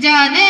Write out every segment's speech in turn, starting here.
যাদের হৃদয়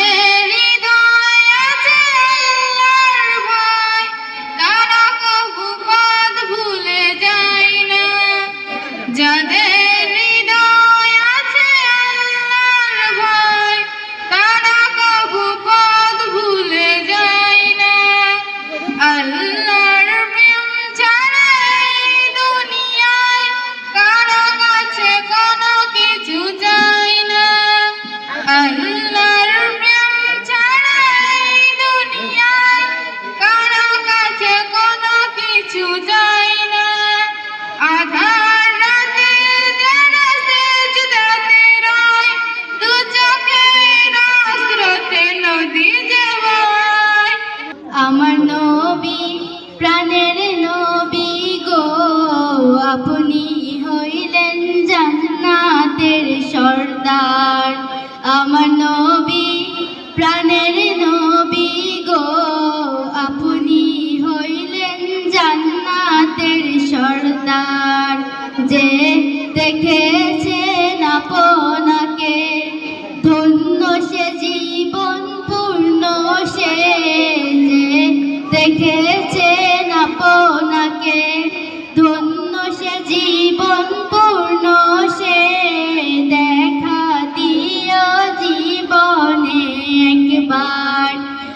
নবী প্রাণের নবী গো আপনি হইলেন জান্নাতের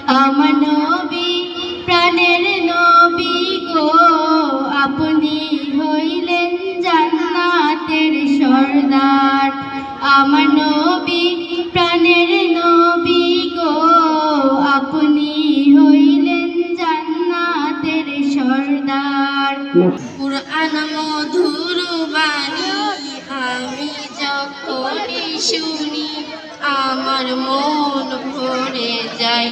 আমার প্রাণের নবী গো। আপনি হইলেন জান্নাতের সর্দার। আমার প্রাণের নবী গো। আপনি হইলেন জান্নাতের সর্দার। কুরআন মধুর বাণী, আমি যখনই শুনি, আমার মন ভরে যায়।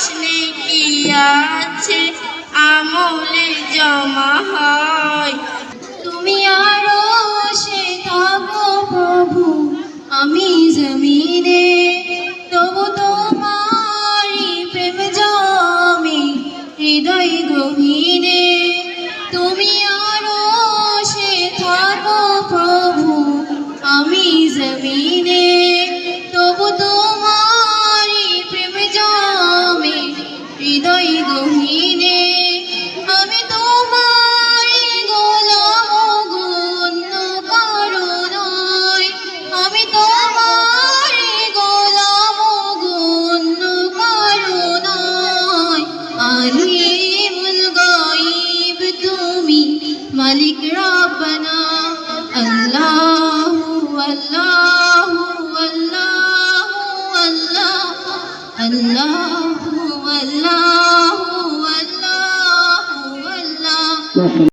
দশ কি আছে? আমলে জমা হয়। তুমি আরও সে থাকো প্রভু, আমি জমিনে। তবু তোমারি প্রেম জমি, হৃদয় ربنا الله والله والله والله